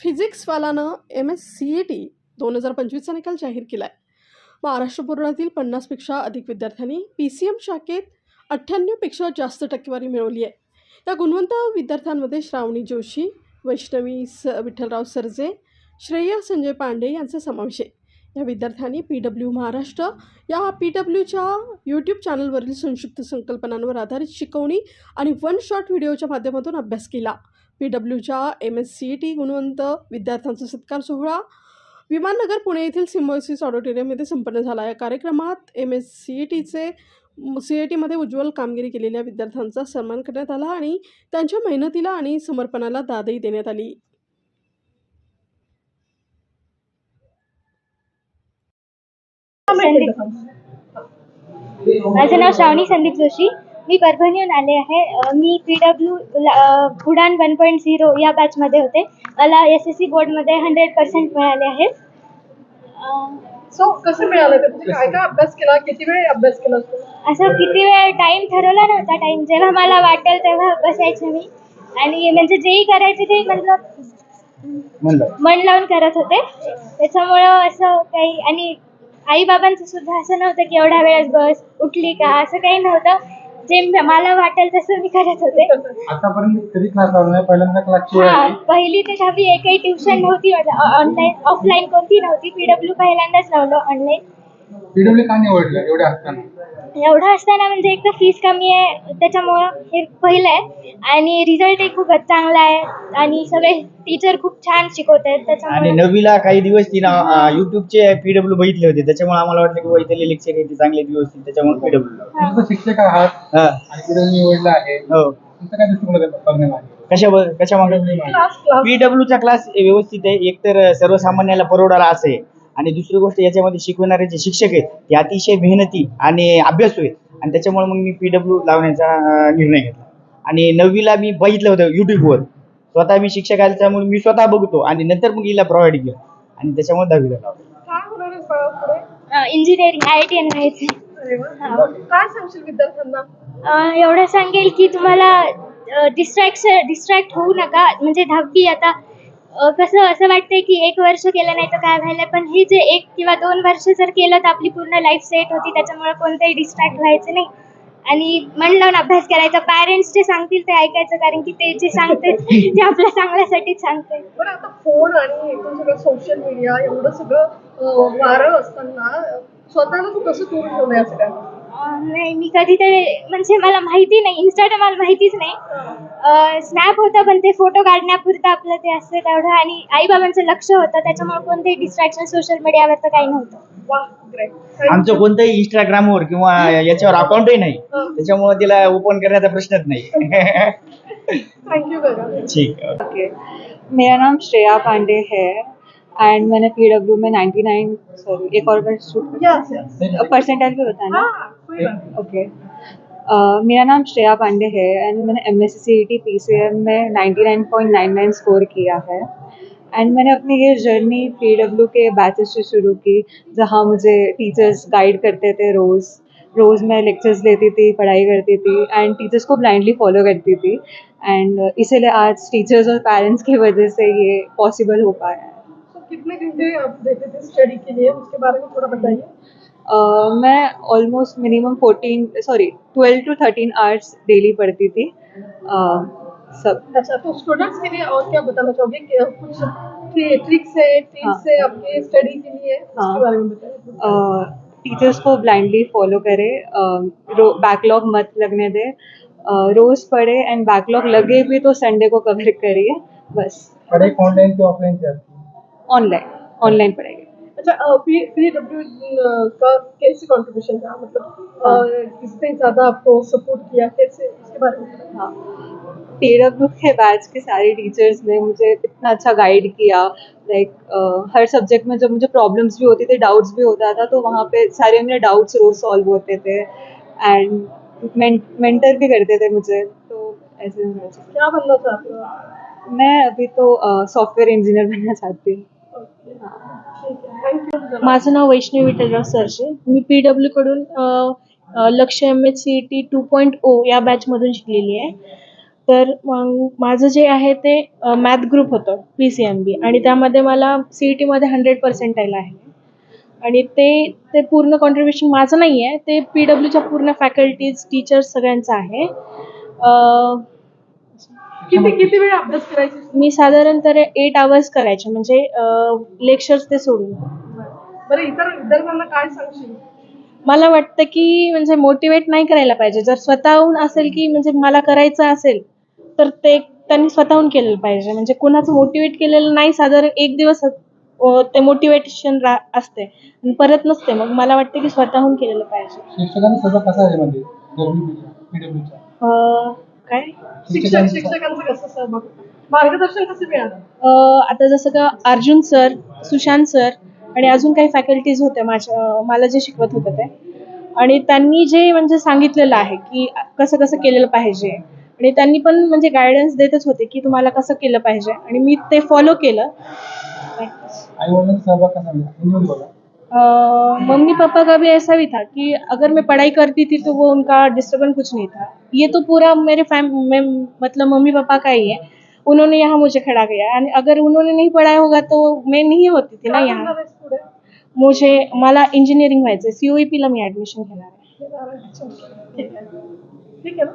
फिजिक्सवालानं M S C E T दोन हजार पंचवीसचा निकाल जाहीर केला आहे महाराष्ट्र पुराणातील पन्नासपेक्षा अधिक विद्यार्थ्यांनी पी सी एम शाखेत अठ्ठ्याण्णवपेक्षा जास्त टक्केवारी मिळवली आहे. या गुणवंत विद्यार्थ्यांमध्ये श्रावणी जोशी वैष्णवी स विठ्ठलराव सरजे श्रेया संजय पांडे यांचा समावेश आहे. या विद्यार्थ्यांनी पी डब्ल्यू महाराष्ट्र या पी डब्ल्यूच्या यूट्यूब चॅनलवरील संक्षिप्त संकल्पनांवर आधारित शिकवणी आणि वन शॉट व्हिडिओच्या माध्यमातून अभ्यास केला. P डब्ल्यूच्या M S C E T गुणवंत विद्यार्थ्यांचा सत्कार सोहळा. विमाननगर पुणे येथील सिम्बॉसिस ऑडिटोरियम येथे संपन्न झाला. या कार्यक्रमात एम एस सी ई टीचे सी ई टीमध्ये उज्ज्वल कामगिरी केलेल्या विद्यार्थ्यांचा सन्मान करण्यात आला आणि त्यांच्या मेहनतीला आणि समर्पणाला दादही देण्यात आली. माझं नाव श्रावणी संदीप जोशी. मी परभणीहून आले आहे. मी P W Udaan one point zero या बॅचमध्ये होते. मला एस एस सी बोर्डमध्ये हंड्रेड पर्सेंट मिळाले आहेत सो कसं मिळालं? ते म्हणजे काय काय अभ्यास केला? किती वेळ अभ्यास केला असं किती वेळ टाईम ठरवला नव्हता टाईम जेव्हा मला वाटेल तेव्हा बसायचे मी. आणि म्हणजे जेही करायचे ते मतलब म्हणलं. मन लावून करत होते. त्याच्यामुळं असं काही आणि आई बाबांचं सुद्धा असं नव्हतं की एवढ्या वेळेस बस उठली का? असं काही नव्हतं. जे मला वाटेल तसं मी करत होते. आतापर्यंत कधी क्लास लावला नाही पहिल्यांदा क्लासची वेळ हा आली पहिली ते दहावी एकही ट्युशन नव्हती ऑनलाईन ऑफलाईन कोणती नव्हती. पीडब्ल्यू पहिल्यांदाच लावलं ऑनलाईन. पीडब्ल्यू का निवडलं एवढे असताना. एवढं असताना म्हणजे एक तर फीस कमी आहे त्याच्यामुळं हे पहिलं आहे. आणि रिझल्टही खूपच चांगला आहे. आणि सगळे टीचर खूप छान शिकवत आहेत आणि त्याच्यामुळे नववीला काही दिवस तिनं युट्यूबचे पीडब्ल्यू बघितले होते. त्याच्यामुळे आम्हाला वाटलं की बाबा इथले लेक्चर येते चांगले व्यवस्थित त्याच्यामुळे पीडब्ल्यू. तर शिक्षक आहात. हा. आणि पीडब्ल्यू निवडलं आहे. हो. तुमचं काय दृष्टिकोन आहे बघण्याला आहे? कशा कशा मागे? पीडब्ल्यूचा क्लास व्यवस्थित आहे. एकतर सर्वसामान्याला परवडाला असं आहे. आणि दुसरी गोष्ट याच्यामध्ये शिकवणारे जे शिक्षक आहेत ते अतिशय मेहनती आणि अभ्यासू आहेत. आणि त्याच्यामुळे मग मी पीडब्ल्यू लावण्याचा अं, निर्णय घेतला. आणि नववीला मी बघितलं होतं युट्यूबवर स्वतः मी शिक्षक आहे त्यामुळे मी स्वतः बघतो आणि नंतर मग हिला प्रोव्हाइड केलं. आणि त्याच्यामुळे दहावीला लावलं. काय होणार आहे बाळा पुढे? Engineering I T N. काय सांगशील विद्यार्थ्यांना? एवढं सांगेल की तुम्हाला डिस्ट्रॅक्शन डिस्ट्रॅक्ट होऊ नका. म्हणजे दहावी आता कसं असं वाटतंय की एक वर्ष केलं नाही तर काय व्हायला पण हे जे एक किंवा दोन वर्ष जर केलं तर आपली पूर्ण लाईफ सेट होती. त्याच्यामुळे कोणतंही डिस्ट्रॅक्ट व्हायचं नाही. आणि मन लावून अभ्यास करायचा. पॅरेंट्स जे सांगतील ते ऐकायचं कारण की ते जे सांगते ते आपल्या चांगल्यासाठीच सांगते पण आता फोन आणि एकूण सगळं सोशल मीडिया एवढं सगळं वारं असताना स्वतःला तू कसं दूर ठेवलं या सगळ्या नाही मी कधीतरी म्हणजे मला माहिती नाही इन्स्टा तर मला माहितीच नाही. स्नॅप होतं पण ते फोटो काढण्यापुरतं आपलं ते असतं तेवढं. आणि आईबाबांचं लक्ष होतं त्याच्यामुळे कोणतेही डिस्ट्रॅक्शन सोशल मीडियावर तर काही नव्हतं. आमचं कोणतंही इंस्टाग्रामवर किंवा याच्यावर अकाउंटही नाही. त्याच्यामुळे तिला ओपन करण्याचा प्रश्नच नाही. ठीक. ओके मेरा नाम श्रेया पांडे है। एंड मैंने पी डब्ल्यू में 99 सॉरी एक और यस परसेंटाइल भी होता है ना हाँ कोई बात ओके मेरा नाम श्रेया पांडे है and Maine M S C T P C M में 99.99 स्कोर किया है। एंड मैंने अपनी ये जर्नी पी डब्ल्यू के बैचेस से शुरू की जहाँ मुझे टीचर्स गाइड करते थे रोज़। रोज़ मैं लेक्चर्स लेती थी पढ़ाई करती थी एंड टीचर्स को ब्लाइंडली फॉलो करती थी। एंड इसीलिए आज टीचर्स और पेरेंट्स की वजह से ये पॉसिबल हो पाया है। तो कितने घंटे आप देते थे स्टडी के लिए? उसके बारे में थोड़ा बताइए। अह, मैं almost minimum fourteen sorry twelve to thirteen hours daily पढ़ती थी। अह, सब। अच्छा तो स्टूडेंट्स के लिए और क्या बताना चाहोगे? कि कुछ ट्रिक्स है टिप्स हाँ। आपके स्टडी के लिए? हाँ। बारे में बताइए टीचर्स को ब्लाइंडली फॉलो करें। बैकलॉग मत लगने दें। रोज पढ़े एंड बैकलॉग लगे भी तो संडे को कवर करिए। बस। पढ़ाई ऑनलाइन की ऑफलाइन? ऑनलाइन ऑनलाइन पढ़ाइए अच्छा पी डब्ल्यू का कैसे कंट्रीब्यूशन था मतलब हाँ। किसने ज़्यादा आपको सपोर्ट किया? कैसे उसके बारे में। हाँ। पी डब्ल्यू के बैच के सारे टीचर्स ने मुझे इतना अच्छा गाइड किया। लाइक हर सब्जेक्ट में जब मुझे प्रॉब्लम्स भी होती थी डाउट्स भी होता था तो वहाँ पे सारे मेरे डाउट्स रोज सॉल्व होते थे। एंड मेंटर भी करते थे मुझे तो ऐसे क्या बनना चाहते हो मैं अभी तो सॉफ्टवेयर इंजीनियर बनना चाहती हूँ। माझं नाव वैष्णवी विठ्ठलराव सरजे मी पी डब्ल्यू कडून Lakshya M H C T two point O या बॅचमधून शिकलेली आहे. तर मग माझं जे आहे ते मॅथ ग्रुप होतं पी सी एम बी आणि त्यामध्ये मला सी ई टीमध्ये हंड्रेड आयला आहे. आणि ते ते पूर्ण कॉन्ट्रीब्युशन माझं नाही आहे ते पी डब्ल्यूच्या पूर्ण फॅकल्टीज टीचर्स सगळ्यांचं आहे. किती किती वेळ अभ्यास करायची? मी साधारणतः एट आवर्स करायचे म्हणजे लेक्चर्स ते सोडून. बरं इतर विद्यार्थ्यांना काय सांगशील? मला वाटतं की म्हणजे मोटिवेट नाही करायला पाहिजे. जर स्वतःहून असेल की म्हणजे मला करायचं असेल तर ते त्यांनी स्वतःहून केलेलं पाहिजे. म्हणजे कोणाचं मोटिवेट केलेलं नाही साधारण एक दिवस ते मोटिवेशन रा असते. आणि परत नसते. मग मला वाटतं की स्वतःहून केलेलं पाहिजे. कसा आहे म्हणजे काय? शिक्षक शिक्षकांचं कसं सहभाग मार्गदर्शन कसं मिळालं? अं, आता जसं का अर्जुन सर सुशांत सर आणि अजून काही फॅकल्टीज होत्या माझ्या मला जे शिकवत होते ते. आणि त्यांनी जे म्हणजे सांगितलेलं आहे की कसं कसं केलेलं पाहिजे. आणि त्यांनी पण म्हणजे गायडन्स देतच होते की तुम्हाला कसं केलं पाहिजे. आणि मी ते फॉलो केलं. मम्मी पापा का भी ऐसा भी था कि अगर मैं पढ़ाई करती थी तो वो उनका डिस्टर्बेंस कुछ नहीं था। ये तो पूरा मेरे फैम में मतलब मम्मी पापा का ही है। उन्होंने यहाँ मुझे खड़ा किया। अगर उन्होंने नहीं पढ़ाया होगा तो मैं नहीं होती थी ना यहाँ। मुझे मला इंजिनिअरिंग व्हायचं सीओईपी ला मी ऍडमिशन घेणार आहे ठीक आहे ठीक आहे ना?